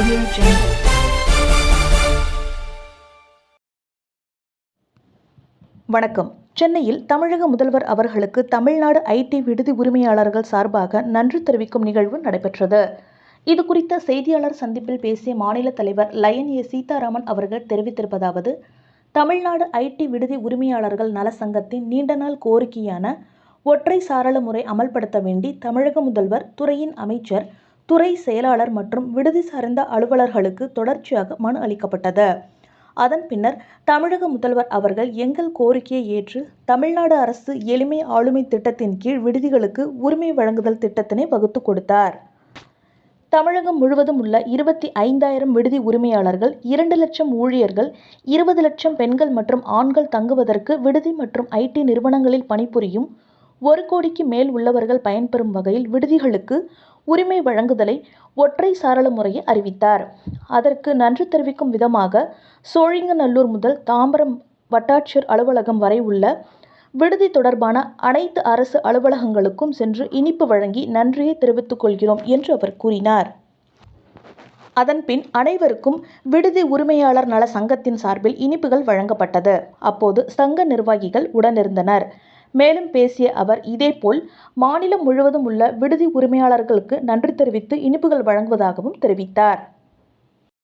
Audio Jungle. வணக்கம் சென்னையில் தமிழக முதல்வர் அவர்களுக்கு தமிழ்நாடு ஐடி விடுதி உரிமையாளர்கள் சார்பாக நன்றி தெரிவிக்கும் நிகழ்வு நடைபெற்றது இது குறித்த செய்தியாளர் சந்திப்பில் பேசிய மாநில தலைவர் லயன் ஏ சீதாராமன் அவர்கள் தெரிவித்திருப்பதாவது தமிழ்நாடு ஐடி விடுதி உரிமையாளர்கள் நல சங்கத்தின் நீண்ட நாள் கோரிக்கையான ஒற்றை சாரள முறை அமல்படுத்த வேண்டி தமிழக முதல்வர் துறையின் அமைச்சர் துறை செயலாளர் மற்றும் விடுதி சார்ந்த அலுவலர்களுக்கு தொடர்ச்சியாக மனு அளிக்கப்பட்டது. அதன் பின்னர் தமிழக முதல்வர் அவர்கள் எங்கள் கோரிக்கையை ஏற்று தமிழ்நாடு அரசு எளிமை ஆளுமை திட்டத்தின் கீழ் விடுதிகளுக்கு உரிமை வழங்குதல் திட்டத்தினை வகுத்து கொடுத்தார். தமிழகம் முழுவதும் உள்ள இருபத்தி ஐந்தாயிரம் விடுதி உரிமையாளர்கள் இரண்டு லட்சம் ஊழியர்கள் இருபது லட்சம் பெண்கள் மற்றும் ஆண்கள் தங்குவதற்கு விடுதி மற்றும் ஐடி நிறுவனங்களில் பணிபுரியும் ஒரு கோடிக்கு மேல் உள்ளவர்கள் பயன்பெறும் வகையில் விடுதிகளுக்கு உரிமை வழங்குதலை ஒற்றை சாரள முறையை அறிவித்தார். அதற்கு நன்றி தெரிவிக்கும் விதமாக சோழிங்கநல்லூர் முதல் தாம்பரம் வட்டாட்சியர் அலுவலகம் வரை உள்ள விடுதி தொடர்பான அனைத்து அரசு அலுவலகங்களுக்கும் சென்று இனிப்பு வழங்கி நன்றியை தெரிவித்துக் கொள்கிறோம் என்று அவர் கூறினார். அதன்பின் அனைவருக்கும் விடுதி உரிமையாளர் நல சங்கத்தின் சார்பில் இனிப்புகள் வழங்கப்பட்டது. அப்போது சங்க நிர்வாகிகள் உடனிருந்தனர். மேலும் பேசிய அவர் இதேபோல் மாநிலம் முழுவதும் உள்ள விடுதி உரிமையாளர்களுக்கு நன்றி தெரிவித்து இனிப்புகள் வழங்குவதாகவும் தெரிவித்தார்.